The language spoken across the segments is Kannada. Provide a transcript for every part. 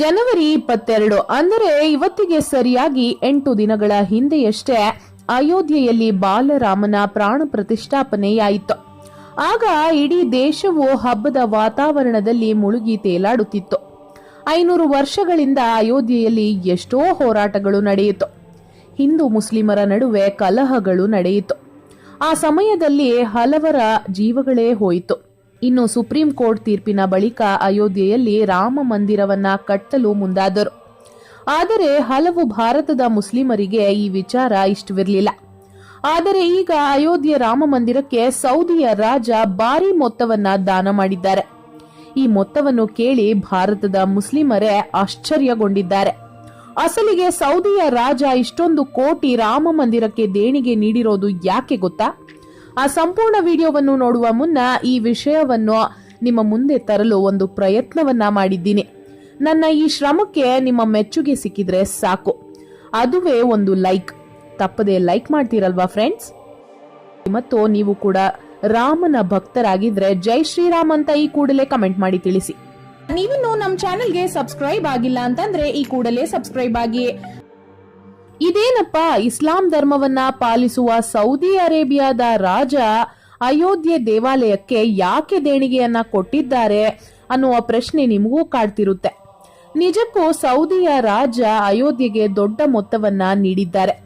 ಜನವರಿ ಇಪ್ಪತ್ತೆರಡು, ಅಂದರೆ ಇವತ್ತಿಗೆ ಸರಿಯಾಗಿ ಎಂಟು ದಿನಗಳ ಹಿಂದೆಯಷ್ಟೇ ಅಯೋಧ್ಯೆಯಲ್ಲಿ ಬಾಲರಾಮನ ಪ್ರಾಣ ಪ್ರತಿಷ್ಠಾಪನೆಯಾಯಿತು. ಆಗ ಇಡೀ ದೇಶವು ಹಬ್ಬದ ವಾತಾವರಣದಲ್ಲಿ ಮುಳುಗಿ ತೇಲಾಡುತ್ತಿತ್ತು. ಐನೂರು ವರ್ಷಗಳಿಂದ ಅಯೋಧ್ಯೆಯಲ್ಲಿ ಎಷ್ಟೋ ಹೋರಾಟಗಳು ನಡೆಯಿತು. ಹಿಂದೂ ಮುಸ್ಲಿಮರ ನಡುವೆ ಕಲಹಗಳು ನಡೆಯಿತು. ಆ ಸಮಯದಲ್ಲಿ ಹಲವರ ಜೀವಗಳೇ ಹೋಯಿತು. ಇನ್ನು ಸುಪ್ರೀಂ ಕೋರ್ಟ್ ತೀರ್ಪಿನ ಬಳಿಕ ಅಯೋಧ್ಯೆಯಲ್ಲಿ ರಾಮ ಮಂದಿರವನ್ನ ಕಟ್ಟಲು ಮುಂದಾದರು. ಆದರೆ ಹಲವು ಭಾರತದ ಮುಸ್ಲಿಮರಿಗೆ ಈ ವಿಚಾರ ಇಷ್ಟವಿರಲಿಲ್ಲ. ಆದರೆ ಈಗ ಅಯೋಧ್ಯೆ ರಾಮ ಮಂದಿರಕ್ಕೆ ಸೌದಿಯ ರಾಜ ಭಾರಿ ಮೊತ್ತವನ್ನ ದಾನ ಮಾಡಿದ್ದಾರೆ. ಈ ಮೊತ್ತವನ್ನು ಕೇಳಿ ಭಾರತದ ಮುಸ್ಲಿಮರೇ ಆಶ್ಚರ್ಯಗೊಂಡಿದ್ದಾರೆ. ಅಸಲಿಗೆ ಸೌದಿಯ ರಾಜ ಇಷ್ಟೊಂದು ಕೋಟಿ ರಾಮ ಮಂದಿರಕ್ಕೆ ದೇಣಿಗೆ ನೀಡಿರೋದು ಯಾಕೆ ಗೊತ್ತಾ? ಆ ಸಂಪೂರ್ಣ ವಿಡಿಯೋವನ್ನು ನೋಡುವ ಮುನ್ನ ಈ ವಿಷಯವನ್ನು ನಿಮ್ಮ ಮುಂದೆ ತರಲು ಒಂದು ಪ್ರಯತ್ನವನ್ನ ಮಾಡಿದ್ದೀನಿ. ನನ್ನ ಈ ಶ್ರಮಕ್ಕೆ ನಿಮ್ಮ ಮೆಚ್ಚುಗೆ ಸಿಕ್ಕಿದ್ರೆ ಸಾಕು. ಅದುವೇ ಒಂದು ಲೈಕ್. ತಪ್ಪದೆ ಲೈಕ್ ಮಾಡ್ತೀರಲ್ವಾ ಫ್ರೆಂಡ್ಸ್? ಮತ್ತು ನೀವು ಕೂಡ ರಾಮನ ಭಕ್ತರಾಗಿದ್ರೆ ಜೈ ಶ್ರೀರಾಮ್ ಅಂತ ಈ ಕೂಡಲೇ ಕಮೆಂಟ್ ಮಾಡಿ ತಿಳಿಸಿ. ನೀವಿನ್ನು ನಮ್ಮ ಚಾನೆಲ್ಗೆ ಸಬ್ಸ್ಕ್ರೈಬ್ ಆಗಿಲ್ಲ ಅಂತಂದ್ರೆ ಈ ಕೂಡಲೇ ಸಬ್ಸ್ಕ್ರೈಬ್ ಆಗಿ. ಇದೇನಪ್ಪ, ಇಸ್ಲಾಂ ಧರ್ಮವನ್ನ ಪಾಲಿಸುವ ಸೌದಿ ಅರೇಬಿಯಾದ ರಾಜ ಅಯೋಧ್ಯೆ ದೇವಾಲಯಕ್ಕೆ ಯಾಕೆ ದೇಣಿಗೆಯನ್ನ ಕೊಟ್ಟಿದ್ದಾರೆ ಅನ್ನುವ ಪ್ರಶ್ನೆ ನಿಮಗೂ ಕಾಡ್ತಿರುತ್ತೆ. ನಿಜಕ್ಕೂ ಸೌದಿಯ ರಾಜ ಅಯೋಧ್ಯೆಗೆ ದೊಡ್ಡ ಮೊತ್ತವನ್ನ ನೀಡಿದ್ದಾರೆ.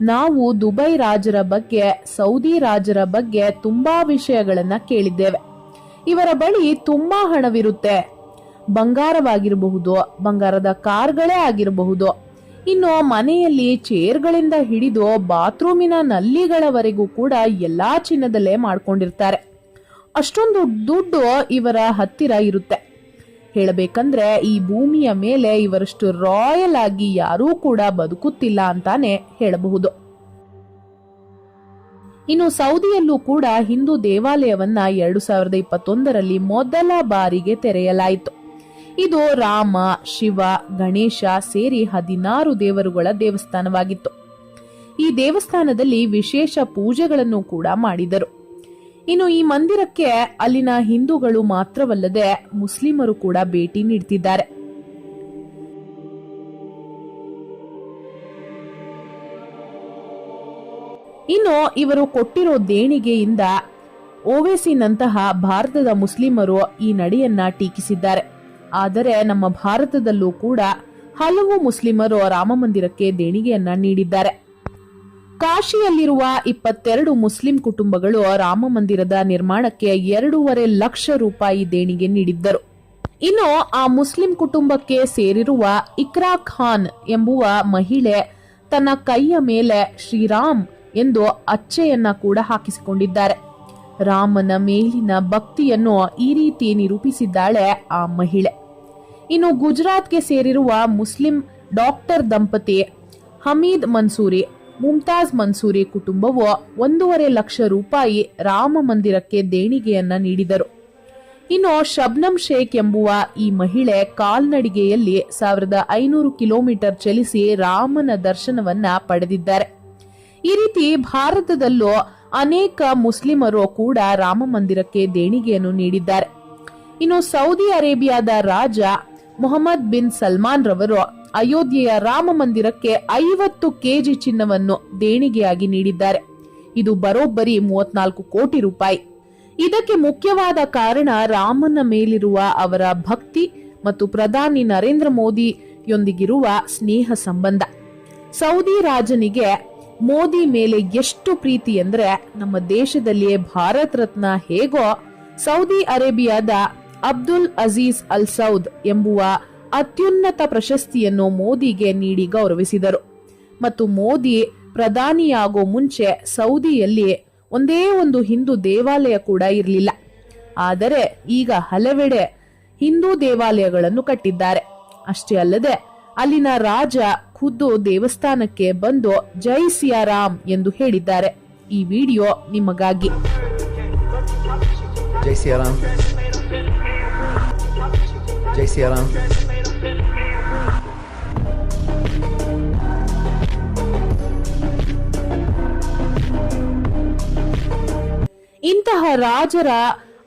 ನಾವು ದುಬೈ ರಾಜರ ಬಗ್ಗೆ, ಸೌದಿ ರಾಜರ ಬಗ್ಗೆ ತುಂಬಾ ವಿಷಯಗಳನ್ನ ಕೇಳಿದ್ದೇವೆ. ಇವರ ಬಳಿ ತುಂಬಾ ಹಣವಿರುತ್ತೆ. ಬಂಗಾರವಾಗಿರಬಹುದು, ಬಂಗಾರದ ಕಾರ್ಗಳೇ ಆಗಿರಬಹುದು. ಇನ್ನು ಮನೆಯಲ್ಲಿ ಚೇರ್ಗಳಿಂದ ಹಿಡಿದು ಬಾತ್ರೂಮಿನ ನಲ್ಲಿಗಳವರೆಗೂ ಕೂಡ ಎಲ್ಲಾ ಚಿನ್ನದಲ್ಲೇ ಮಾಡ್ಕೊಂಡಿರ್ತಾರೆ. ಅಷ್ಟೊಂದು ದುಡ್ಡು ಇವರ ಹತ್ತಿರ ಇರುತ್ತೆ. ಹೇಳಬೇಕಂದ್ರೆ ಈ ಭೂಮಿಯ ಮೇಲೆ ಇವರಷ್ಟು ರಾಯಲ್ ಆಗಿ ಯಾರೂ ಕೂಡ ಬದುಕುತ್ತಿಲ್ಲ ಅಂತಾನೆ ಹೇಳಬಹುದು. ಇನ್ನು ಸೌದಿಯಲ್ಲೂ ಕೂಡ ಹಿಂದೂ ದೇವಾಲಯವನ್ನ ಎರಡು ಸಾವಿರದ ಇಪ್ಪತ್ತೊಂದರಲ್ಲಿ ಮೊದಲ ಬಾರಿಗೆ ತೆರೆಯಲಾಯಿತು. ಇದು ರಾಮ, ಶಿವ, ಗಣೇಶ ಸೇರಿ ಹದಿನಾರು ದೇವರುಗಳ ದೇವಸ್ಥಾನವಾಗಿತ್ತು. ಈ ದೇವಸ್ಥಾನದಲ್ಲಿ ವಿಶೇಷ ಪೂಜೆಗಳನ್ನು ಕೂಡ ಮಾಡಿದರು. ಇನ್ನು ಈ ಮಂದಿರಕ್ಕೆ ಅಲ್ಲಿನ ಹಿಂದೂಗಳು ಮಾತ್ರವಲ್ಲದೆ ಮುಸ್ಲಿಮರು ಕೂಡ ಭೇಟಿ ನೀಡುತ್ತಿದ್ದಾರೆ ಇನ್ನು ಇವರು ಕೊಟ್ಟಿರೋ ದೇಣಿಗೆಯಿಂದ ಓವೇಸಿನಂತಹ ಭಾರತದ ಮುಸ್ಲಿಮರು ಈ ನಡೆಯನ್ನ ಟೀಕಿಸಿದ್ದಾರೆ. ಆದರೆ ನಮ್ಮ ಭಾರತದಲ್ಲೂ ಕೂಡ ಹಲವು ಮುಸ್ಲಿಮರು ರಾಮ ಮಂದಿರಕ್ಕೆ ದೇಣಿಗೆಯನ್ನ ನೀಡಿದ್ದಾರೆ. ಕಾಶಿಯಲ್ಲಿರುವ ಇಪ್ಪತ್ತೆರಡು ಮುಸ್ಲಿಂ ಕುಟುಂಬಗಳು ರಾಮ ಮಂದಿರದ ನಿರ್ಮಾಣಕ್ಕೆ ಎರಡೂವರೆ ಲಕ್ಷ ರೂಪಾಯಿ ದೇಣಿಗೆ ನೀಡಿದ್ದರು. ಇನ್ನು ಆ ಮುಸ್ಲಿಂ ಕುಟುಂಬಕ್ಕೆ ಸೇರಿರುವ ಇಕ್ರಾ ಖಾನ್ ಎಂಬುವ ಮಹಿಳೆ ತನ್ನ ಕೈಯ ಮೇಲೆ ಶ್ರೀರಾಮ್ ಎಂದು ಅಚ್ಚೆಯನ್ನ ಕೂಡ ಹಾಕಿಸಿಕೊಂಡಿದ್ದಾರೆ. ರಾಮನ ಮೇಲಿನ ಭಕ್ತಿಯನ್ನು ಈ ರೀತಿ ನಿರೂಪಿಸಿದ್ದಾಳೆ ಆ ಮಹಿಳೆ. ಇನ್ನು ಗುಜರಾತ್ಗೆ ಸೇರಿರುವ ಮುಸ್ಲಿಂ ಡಾಕ್ಟರ್ ದಂಪತಿ ಹಮೀದ್ ಮನ್ಸೂರಿ, ಮುಮ್ತಾಜ್ ಮನ್ಸೂರಿ ಕುಟುಂಬವು ಒಂದೂವರೆ ಲಕ್ಷ ರೂಪಾಯಿ ರಾಮ ಮಂದಿರಕ್ಕೆ ದೇಣಿಗೆಯನ್ನ ನೀಡಿದರು. ಇನ್ನು ಶಬ್ನಂ ಶೇಖ್ ಎಂಬುವ ಈ ಮಹಿಳೆ ಕಾಲ್ನಡಿಗೆಯಲ್ಲಿ ಸಾವಿರದ ಐನೂರು ಕಿಲೋಮೀಟರ್ ಚಲಿಸಿ ರಾಮನ ದರ್ಶನವನ್ನ ಪಡೆದಿದ್ದಾರೆ. ಈ ರೀತಿ ಭಾರತದಲ್ಲೂ ಅನೇಕ ಮುಸ್ಲಿಮರು ಕೂಡ ರಾಮ ಮಂದಿರಕ್ಕೆ ದೇಣಿಗೆಯನ್ನು ನೀಡಿದ್ದಾರೆ. ಇನ್ನು ಸೌದಿ ಅರೇಬಿಯಾದ ರಾಜ ಮೊಹಮ್ಮದ್ ಬಿನ್ ಸಲ್ಮಾನ್ ರವರು ಅಯೋಧ್ಯೆಯ ರಾಮ ಮಂದಿರಕ್ಕೆ ಐವತ್ತು ಕೆಜಿ ಚಿನ್ನವನ್ನು ದೇಣಿಗೆಯಾಗಿ ನೀಡಿದ್ದಾರೆ. ಇದು ಬರೋಬ್ಬರಿ ಮೂವತ್ನಾಲ್ಕು ಕೋಟಿ ರೂಪಾಯಿ. ಇದಕ್ಕೆ ಮುಖ್ಯವಾದ ಕಾರಣ ರಾಮನ ಮೇಲಿರುವ ಅವರ ಭಕ್ತಿ ಮತ್ತು ಪ್ರಧಾನಿ ನರೇಂದ್ರ ಮೋದಿಯೊಂದಿಗಿರುವ ಸ್ನೇಹ ಸಂಬಂಧ. ಸೌದಿ ರಾಜನಿಗೆ ಮೋದಿ ಮೇಲೆ ಎಷ್ಟು ಪ್ರೀತಿ ಅಂದ್ರೆ ನಮ್ಮ ದೇಶದಲ್ಲಿಯೇ ಭಾರತ್ ರತ್ನ ಹೇಗೋ ಸೌದಿ ಅರೇಬಿಯಾದ ಅಬ್ದುಲ್ ಅಜೀಜ್ ಅಲ್ ಸೌದ್ ಎಂಬುವ ಅತ್ಯುನ್ನತ ಪ್ರಶಸ್ತಿಯನ್ನು ಮೋದಿಗೆ ನೀಡಿ ಗೌರವಿಸಿದರು. ಮತ್ತು ಮೋದಿ ಪ್ರಧಾನಿಯಾಗೋ ಮುಂಚೆ ಸೌದಿಯಲ್ಲಿ ಒಂದೇ ಒಂದು ಹಿಂದೂ ದೇವಾಲಯ ಕೂಡ ಇರಲಿಲ್ಲ. ಆದರೆ ಈಗ ಹಲವೆಡೆ ಹಿಂದೂ ದೇವಾಲಯಗಳನ್ನು ಕಟ್ಟಿದ್ದಾರೆ. ಅಷ್ಟೇ ಅಲ್ಲದೆ ಅಲ್ಲಿನ ರಾಜ ಖುದ್ದು ದೇವಸ್ಥಾನಕ್ಕೆ ಬಂದು ಜೈ ಸಿಯಾರಾಮ್ ಎಂದು ಹೇಳಿದ್ದಾರೆ. ಈ ವಿಡಿಯೋ ನಿಮಗಾಗಿ. ಜೈ ಸಿಯಾರಾಮ್. ಸಿಯಾರಾಮ್ ಇಂತಹ ರಾಜರ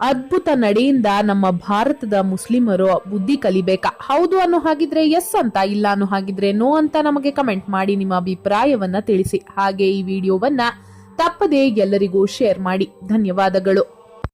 ಅದ್ಭುತ ನಡೆಯಿಂದ ನಮ್ಮ ಭಾರತದ ಮುಸ್ಲಿಮರು ಬುದ್ಧಿ ಕಲಿಬೇಕಾ? ಹೌದು ಅನ್ನೋ ಹಾಗಿದ್ರೆ ಎಸ್ ಅಂತ, ಇಲ್ಲ ಅನ್ನೋ ಹಾಗಿದ್ರೆ ನೋ ಅಂತ ನಮಗೆ ಕಮೆಂಟ್ ಮಾಡಿ ನಿಮ್ಮ ಅಭಿಪ್ರಾಯವನ್ನ ತಿಳಿಸಿ. ಹಾಗೆ ಈ ವಿಡಿಯೋವನ್ನ ತಪ್ಪದೇ ಎಲ್ಲರಿಗೂ ಶೇರ್ ಮಾಡಿ. ಧನ್ಯವಾದಗಳು.